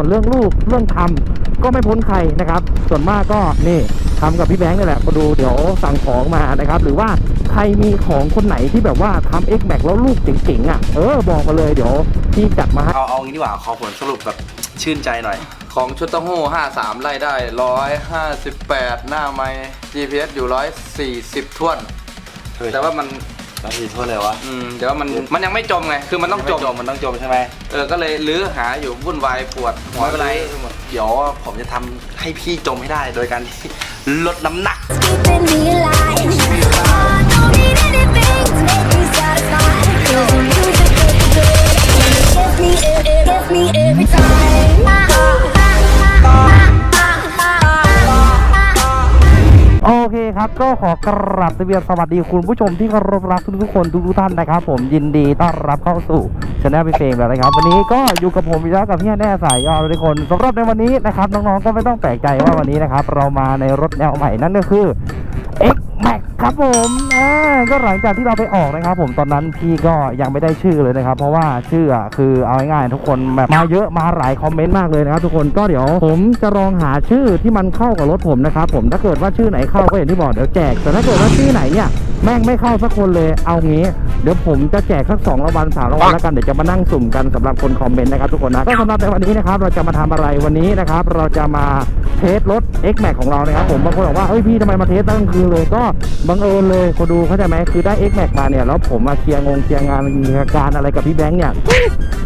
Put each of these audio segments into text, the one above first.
ส่วนเรื่องลูกเรื่องทำก็ไม่พ้นใครนะครับ ส่วนมากก็นี่ทำกับพี่แบงค์นี่แหละมาดูเดี๋ยวสั่งของมานะครับ หรือว่าใครมีของคนไหนที่แบบว่าทำ X Max แล้วลูกเจ๋งๆอะ เออบอกมาเลยเดี๋ยวพี่จัดมาให้เอาเอางี้ดีกว่าขอผลสรุปแบบชื่นใจหน่อย ของชุดเต้าหู้53 ไล่ได้ 158 หน้าไม้ GPS อยู่ 140ท่วนเฮ้ยแต่ว่ามัน แล้วมีโทษเลยวะอืมเดี๋ยวมันมันยังไม่จมไงคือมันต้องจม มันต้องจมใช่ไหมเออก็เลยลื้อหาอยู่วุ่นวายปวดหัวไม่เป็นไรทั้งหมดเดี๋ยวผมจะทำให้พี่จมให้ได้โดยการที่ลดน้ำหนัก keeping me alive. I don't need anything to make me satisfied. 'Cause the music is good. And it gets me, it, it gets me every time. คครับก็ขอกราบสวัสดีคุณผู้ชมที่เคารพรักทุกๆคนทุกๆท่านนะครับ ผมยินดีต้อนรับเข้าสู่ช anel พี่เฟรมแล้วนะครับ วันนี้ก็อยู่กับผมอีกแล้วกับพี่แน่สายยอดทุกคนสำหรับในวันนี้นะครับน้องๆก็ไม่ต้องแปลกใจว่าวันนี้นะครับ เรามาในรถแนวใหม่นั่นก็คือ X Max ครับผมอ่าก็หลังจากที่เราไปออกนะครับ ผมตอนนั้นพี่ก็ยังไม่ได้ชื่อเลยนะครับ เพราะว่าชื่ออะคือเอาง่ายๆทุกคนแบบมาเยอะมาหลายคอมเมนต์มากเลยนะครับทุกคนก็เดี๋ยวผมจะลองหาชื่อที่มันเข้ากับรถผมนะครับผมถ้าเกิดว่าชื่อไหนเข้าก็อย่างที่บอกเดี๋ยวแจกแต่ถ้าเกิดว่าชื่อไหนเนี่ยแม่งไม่เข้าสักคนเลยเอางี้ เดี๋ยวผมจะแจกสักสองรางวัลสามรางวัลแล้วกันเดี๋ยวจะมานั่งสุ่มกันสำหรับคนคอมเมนต์นะครับทุกคนนะก็สำหรับในวันนี้นะครับเราจะมาทำอะไรวันนี้นะครับ เราจะมาเทสรถ X Max ของเรานะครับผมบางคนบอกว่าเฮ้ยพี่ทำไมมาเทสตั้งกลางคืนเลยก็บังเอิญเลยคนดูเข้าใจไหมคือได้ X Max มาเนี่ยแล้วผมมาเคลียร์งงเคลียร์งานเคลียร์การอะไรกับพี่แบงค์เนี่ย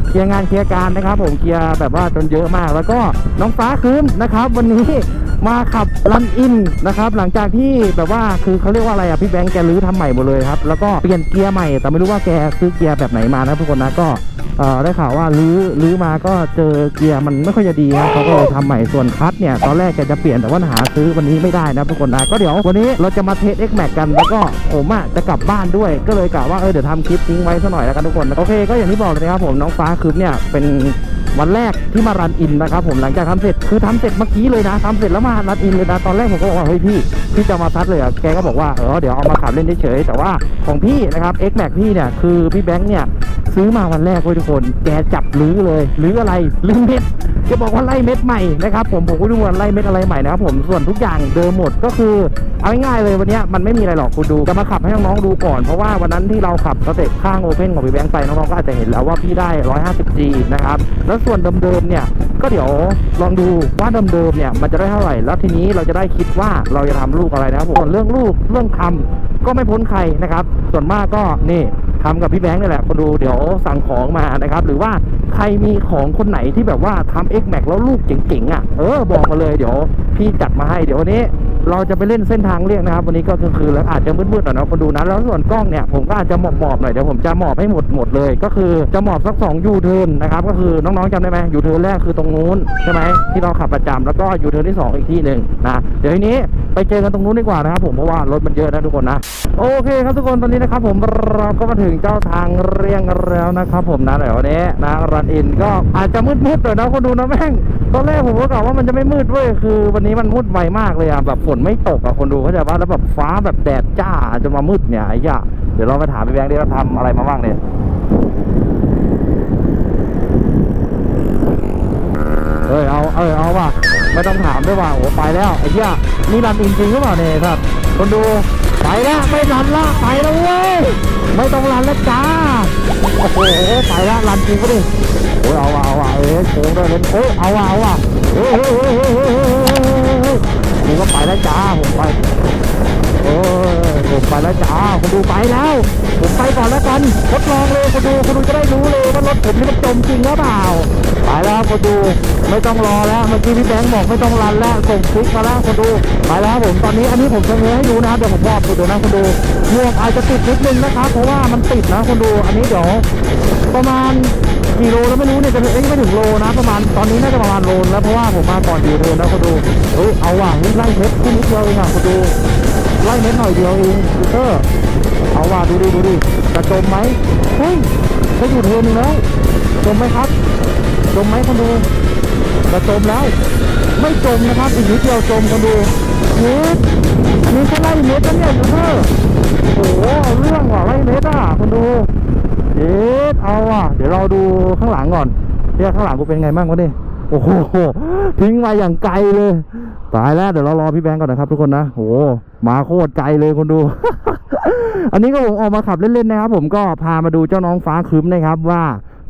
เคลียร์งานเคลียร์การนะครับ ผมเคลียร์แบบว่าจนเยอะมาก แล้วก็น้องฟ้าคืนนะครับ วันนี้ มาขับรันอินนะครับ หลังจากที่แบบว่าคือเขาเรียกว่าอะไรอะพี่แบงค์แกรื้อทำใหม่หมดเลยครับ แล้วก็เปลี่ยนเกียร์ใหม่ แต่ไม่รู้ว่าแกซื้อเกียร์แบบไหนมานะทุกคนนะก็ได้ข่าวว่ารื้อรื้อมาก็เจอเกียร์มันไม่ค่อยจะดีนะเขาก็เลยทำใหม่ส่วนคลัตช์เนี่ยตอนแรกแกจะเปลี่ยนแต่ว่าหาซื้อวันนี้ไม่ได้นะทุกคนนะก็เดี๋ยววันนี้เราจะมาเทส X Max กันแล้วก็ผมอะจะกลับบ้านด้วย ก็เลยกะว่าเออเดี๋ยวทำคลิปทิ้งไว้สักหน่อยแล้วกันทุกคนโอเคก็อย่างที่บอกเลยนะครับผมน้องฟ้าคืบเนี่ยเป็น วันแรกที่มารันอินนะครับผมหลังจากทำเสร็จคือทำเสร็จเมื่อกี้เลยนะทำเสร็จแล้วมารันอินเลยนะตอนแรกผมก็บอกว่าเฮ้ยพี่พี่จะมาซัดเลยอะแกก็บอกว่าเออเดี๋ยวเอามาขับเล่นเฉยแต่ว่าของพี่นะครับ X Max พี่เนี่ยคือพี่แบงค์เนี่ย ซื้อมาวันแรกเว้ยทุกคน แกจับลื้อเลยลื้ออะไรลื้อเม็ดจะบอกว่าไล่เม็ดใหม่นะครับผมผมก็ดูว่าไล่เม็ดอะไรใหม่นะครับผมส่วนทุกอย่างเดิมหมดก็คือเอาง่ายๆเลยวันนี้มันไม่มีอะไรหรอกคุณดูจะมาขับให้น้องๆดูก่อนเพราะว่าวันนั้นที่เราขับสเต็ปข้างโอเพ่นของพี่แบงค์ไปน้องๆก็อาจจะเห็นแล้วว่าพี่ได้ 150G นะครับแล้วส่วนเดิมๆเนี่ยก็เดี๋ยวลองดูว่าเดิมๆเนี่ยมันจะได้เท่าไหร่แล้วทีนี้เราจะได้คิดว่าเราจะทำลูกอะไรนะครับผมส่วนเรื่องลูกเรื่องทำก็ไม่พ้นใครนะครับ ส่วนมากก็นี่ ทำกับพี่แบงค์นี่แหละคนดูเดี๋ยวสั่งของมานะครับ หรือว่าใครมีของคนไหนที่แบบว่าทำ X Max แล้วลูกเจ๋งๆอะเออบอกมาเลยเดี๋ยวพี่จัดมาให้เดี๋ยววันนี้ เราจะไปเล่นเส้นทางเลี่ยงนะครับ วันนี้ก็กลางคืนแล้วอาจจะมืดๆหน่อยนะคนดูนะแล้วส่วนกล้องเนี่ยผมก็อาจจะหมอบๆหน่อยเดี๋ยวผมจะหมอบให้หมดหมดเลย ก็คือจะหมอบสัก2ยูเทิร์นนะครับก็คือน้องๆจำได้ไหมยูเทิร์นแรกคือตรงนู้นใช่ไหมที่เราขับประจำแล้วก็ยูเทิร์นที่สองอีกที่หนึ่งนะเดี๋ยวทีนี้ไปเจอกันตรงนู้นดีกว่านะครับผมเพราะว่ารถมันเยอะนะทุกคนนะโอเคครับทุกคนตอนนี้นะครับผมเราก็มาถึงเจ้าทางเรียงแล้วนะครับผมนะเดี๋ยววันนี้นะรันอินก็อาจจะมืดๆหน่อยนะคนดูนะแม่งตอนแรกผมก็กะว่ามันจะไม่มืดเว้ยคือ วันนี้มันมืดไวมากเลยอะแบบฝนไม่ตกอะคนดูเข้าใจป่ะแล้วแบบฟ้าแบบแดดจ้าจนมามืดเนี่ยไอ้ย่าเดี๋ยวเราไปถามพี่แบงค์ดิว่าทำอะไรมาบ้างเนี่ยเอ้ยเอาเออเอาว่ะไม่ต้องถามด้วยว่าโอ้ไปแล้วไอ้ย่านี่รันอินจริงหรือเปล่าเนี่ยครับคนดูไปแล้วไม่รันละไปแล้วเว้ยไม่ต้องรันแล้วจ้า โอ้ตายละรันจริงก็ดิโอ้เอาว่ะเอาว่ะเอ้ยโค้งด้วยเล่นโอ้เอาว่ะเอาว่ะโอ้ยเผมก็ไปแล้วจ้าผมไปโอ้ผมไปแล้วจ้าคนดูไปแล้วผมไปก่อนแล้วกันทดลองเลยคนดูคนดูจะได้รู้เลยว่ารถผมนี่มันจมจริงหรือเปล่า ไปแล้วคุณดูไม่ต้องรอแล้วเมื่อกี้พี่แบงค์บอกไม่ต้องรันแล้วส่งคลิกมาแล้วคุณดูไปแล้วผมตอนนี้อันนี้ผมจะเงยให้ดูนะเดี๋ยวผมบอกคุณดูนะคุณดูหมวกอาจจะติดนิดนึงนะครับเพราะว่ามันติดนะคุณดูอันนี้เดี๋ยวประมาณกี่โลแล้วไม่รู้เนี่ยจะเอ้ยไม่ถึงโลนะ ประมาณตอนนี้น่าจะประมาณโลนแล้วเพราะว่าผมมาก่อนอยู่เทิร์นแล้วคุณดูเฮ้ยเอาว่ะนี่ไล่เพชรขึ้นนิดเดียวเองอะคุณดูไล่เม็ดหน่อยเดียวเองดูเตอร์เอาว่าดูดิดูดิจะจมไหมเฮ้ยจะอยู่เทนหนึงแล้วจมไหมครับ จมไหมคนดูจะจมแล้ว ไม่จมนะครับอีกนิดเดียวจมคนดูเม็ดอันนี้แค่ไล่เม็ดนะเนี่ยดูเตอร์โอ้โหเอาเรื่องว่ะไล่เม็ดอะคนดูเย็ดเอาอะเดี๋ยวเราดูข้างหลังก่อนเดี๋ยข้างหลังกูเป็นไงบ้างวะดิโอ้โหทิ้งมาอย่างไกลเลยตายแล้วเดี๋ยวเรารอพี่แบงก์ก่อนนะครับทุกคนนะโอ้มาโคตรไกลเลยคนดู อันนี้ก็ผมออกมาขับเล่นๆนะครับ ผมก็พามาดูเจ้าน้องฟ้าครึ้มนะครับว่า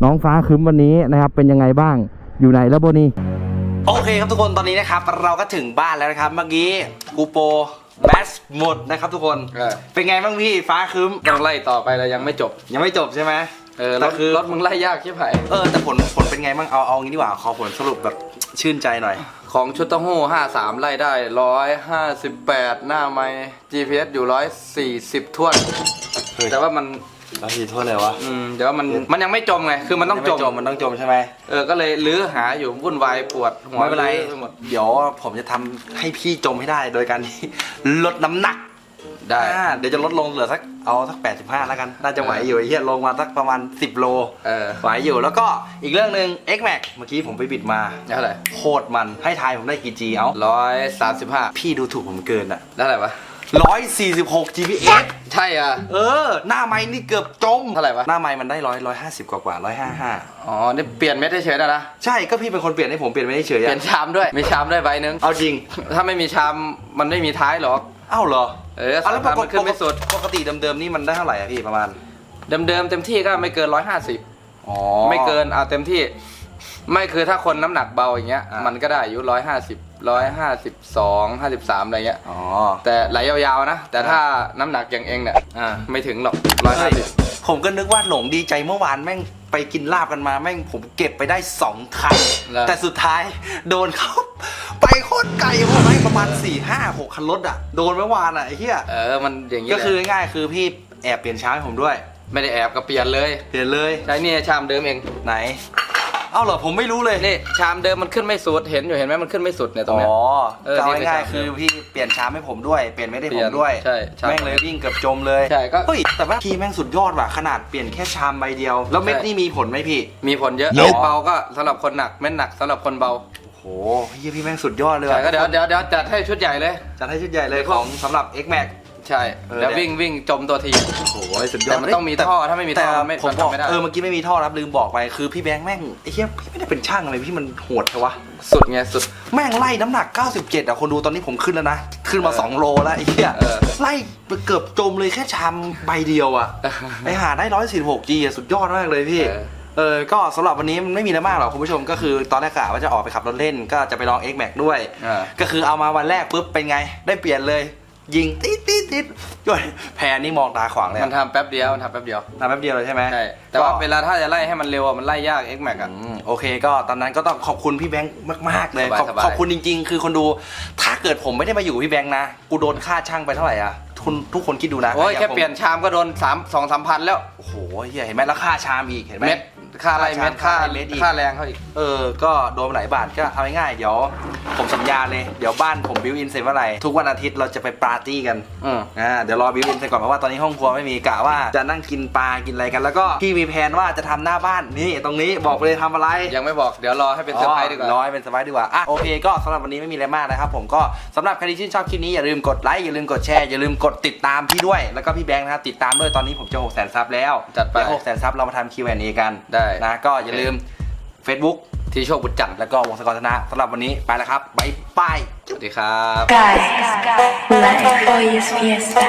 น้องฟ้าครึ้มวันนี้นะครับเป็นยังไงบ้างอยู่ไหนแล้วโบนี่โอเคครับทุกคนตอนนี้นะครับ เราก็ถึงบ้านแล้วนะครับ เมื่อกี้กูโปรแบสหมดนะครับทุกคนเออ เป็นไงบ้างพี่ฟ้าครึ้มต้องไล่ต่อไปแล้วยังไม่จบ ยังไม่จบใช่ไหมเออรแต่ถคือรถมึงไล่ยากใช่ไหมเออแต่ผลผลเป็นไงบ้างเอาเอางี้ดีกว่าขอผลสรุปแบบชื่นใจหน่อย ของชุดเต้าหู้53 ไล่ได้ 158 หน้าไม้ GPS อยู่ 140ท่วน เฮ้ย แต่ว่ามัน แล้วทีโทษเลยวะ อืมแต่ว่ามันมันยังไม่จมไงคือมันต้องจมไมันต้องจมใช่ไหมเออก็เลยลื้อหาอยู่วุ่นวายปวดหัวไม่เป็นไรปหมดเดี๋ยวผมจะทำให้พี่จมให้ได้โดยการที่ ลดน้ำหนักได้ อ่าเดี๋ยวจะลดลงเหลือสักเอาสัก 85 แล้วกัน น่าจะไหวอยู่ไอ้เหี้ยลงมาสักประมาณ 10 โลเออ ไหวอยู่แล้วก็อีกเรื่องหนึ่ง X Max เมื่อกี้ผมไปบิดมาเท่าไหร่โคตรมันให้ทายผมได้กี่ G เอ้าร้อยสามสิบห้าพี่ดูถูกผมเกินอะได้เท่าไหร่ปะ 146 GPS ใช่อะ เออ หน้าไม้นี่เกือบจมเท่าไหร่วะ หน้าไม้มันได้ร้อยร้อยห้าสิบกว่ากว่าร้อยห้าห้าอ๋อ นี่เปลี่ยนเม็ดเฉยๆนะนะ ใช่ก็พี่เป็นคนเปลี่ยนให้ผมเปลี่ยนไม่ได้เฉยเปลี่ยนอะชามด้วย มีชามด้วยใบหนึง เอาจริง ถ้าไม่มีชามมันไม่มีท้ายหรอก เอ้าเหรอเออเอาแล้วปสามกมันติขึ้นไม่สุด ปกติเดิมๆนี่มันได้เท่าไหร่อะพี่ประมาณ เดิมๆเต็มที่ก็ไม่เกินร้อยห้าสิบอ๋อไม่เกินเอาเต็มที่ ไม่คือถ้าคนน้ำหนักเบาอย่างเงี้ยอะมันก็ได้อยู่ร้อยห้าสิบร้อยห้าสิบสองห้าสิบสามอะไรเงี้ย อ๋อ แต่ไหลยาวๆนะ แต่ถ้าน้ำหนักอย่างเองเนี่ยอ่า ไม่ถึงหรอกร้อยห้าสิบผมก็นึกว่าหลงดีใจเมื่อวานแม่งไปกินลาบกันมาแม่งผมเก็บไปได้สองคันแต่สุดท้ายโดนเขาไปโคตรไกลผมให้ประมาณ4ี่ห้าหกคันรถอะ โดนเมื่อวานอะไอ้เหี้ยเออ มันอย่างงี้ก็คือแหละง่ายๆคือพี่แอบเปลี่ยนช้าให้ผมด้วย ไม่ได้แอบก็เปลี่ยนเลย เปลี่ยนเลย ใช้นี่ชามเดิมเองไหน เอ้าเหรอผมไม่รู้เลยนี่ชามเดิมมันขึ้นไม่สุดเห็นอยู่เห็นไหมมันขึ้นไม่สุดเนี่ยตรงอ๋อเนี้ยเออจะเอานี่คือง่ายชามๆคือพี่เปลี่ยนช้าให้ผมด้วยเปลี่ยนไม่ได้เปผลี่ยมนด้วยใช่ชามแม่งเลยวิ่งเกือบจมเลยใช่ก็ เฮ้ยแต่ว่าพี่แม่งสุดยอดว่ะขนาดเปลี่ยนแค่ชามใบเดียว แล้วเม็ดใช่นี่มีผลไหมพี่มีผลเยอะเยอะเม็ดเบาก็สำหรับคนหนักเม็ดหนักสำหรับคนเบาโอ้โหเฮียพี่แม่งสุดยอดเลยใช่ว่ะก็เดี๋ยวเดี๋ยวเดี๋ยวจัดให้ชุดใหญ่เลย จัดให้ชุดใหญ่เลยเดี๋ยวของสำหรับ X Max ใช่เออแล้วเนี่ยวิ่งวิ่งจมตัวที โอ้โหสุดยอแต่ดมันต้องมีท่อถ้าไม่มีท่อแต่ไม่ผมบอกทำไม่ได้ เออเมื่อกี้ไม่มีท่อรับลืมบอกไปคือพี่แบงค์แม่งไอ้เหี้ยพี่ไม่ได้เป็นช่างอะไรพี่มันโหดใช่วะ สุดไงสุด แม่งไล่น้ำหนัก 97อะคนดูตอนนี้ผมขึ้นแล้วนะ ขึ้นมาเออ2โลแล้วไอ้เหี้ยเออไล่ไปเกือบจมเลยแค่ชามใบเดียวอะไอ้หาได้146 G อะสุดยอดมากเลยพี่เออเออ ก็สำหรับวันนี้มันไม่มีอะไรมากหรอกคุณผู้ชมก็คือตอนแรกกะว่าจะออกไปขับรถเล่น ก็จะไปลอง X Max ด้วยอ่าก็คือเอามาวันแรกปุ๊บเป็นไง ได้เปลี่ยนเลย ยิงติดติดติดด้วยแพรนี่มองตาขวางเลยมันทำแป๊บเดียวมันทำแป๊บเดียวทำแป๊บเดียวเลยใช่ไหมใช่แต่ว่าก็ เวลาถ้าจะไล่ให้มันเร็วอะมันไล่ยาก X Max อะ อืมโอเคก็ตอนนั้นก็ต้องขอบคุณพี่แบงค์มาก ๆ เลยสบายขอบสบาย ขอบคุณจริง ๆ คือคนดูถ้าเกิดผมไม่ได้มาอยู่กับพี่แบงค์นะ กูโดนค่าช่างไปเท่าไหร่อะคุณทุกคนคิดดูนะโอ้ยางแค่ผมเปลี่ยนชามก็โดนสามสองสามพันแล้ว โอ้โหเฮียเห็นไหมแล้วค่าชามอีกเห็นไหมเม็ด ค่าไล่เม็ดค่าค่าเม็ดอีกค่าแรงเขาอีก เออ ก็โดนมาหลายบาทก็เอาง่ายๆเดี๋ยว ผมสัญญาเลย เดี๋ยวบ้านผมบิวอินเสร็จเมื่อไหร่ทุกวันอาทิตย์เราจะไปปาร์ตี้กันอืมอ่าเดี๋ยวรอบิวอินเสร็จก่อนเพราะว่าตอนนี้ห้องครัวไม่มีกะว่าจะนั่งกินปลากินอะไรกัน แล้วก็พี่มีแผนว่าจะทำหน้าบ้านนี่ตรงนี้บอกไปเลยทำอะไร ยังไม่บอกเดี๋ยวรอให้เป็นเซอร์ไพรส์ดีกว่าร้อยเป็นเซอร์ไพรส์ดีกว่าอะโอเคก็สำหรับวันนี้ไม่มีอะไรมากนะครับผมก็สำหรับใครที่ชื่นชอบคลิปนี้อย่าลืมกดไลค์อย่าลืมกดแชร์อย่าลืมกดติดตามพี่ด้วยแล้วก็พี่แบงค์นะครับติดตามด้วยตอนนี้ผมจะ6 0 0 0 0ซับแล้วจัดไปเดี๋ยว6 0 0 0 0ซับเรามาทำ Q&A กันได้นะก็อย่าลืม Facebook ทีโชคบุญจันทร์แล้วก็วงศกรธนะสำหรับวันนี้ไปแล้วครับบ๊ายบายสวัสดีครับ Guys, life hoy es fiesta.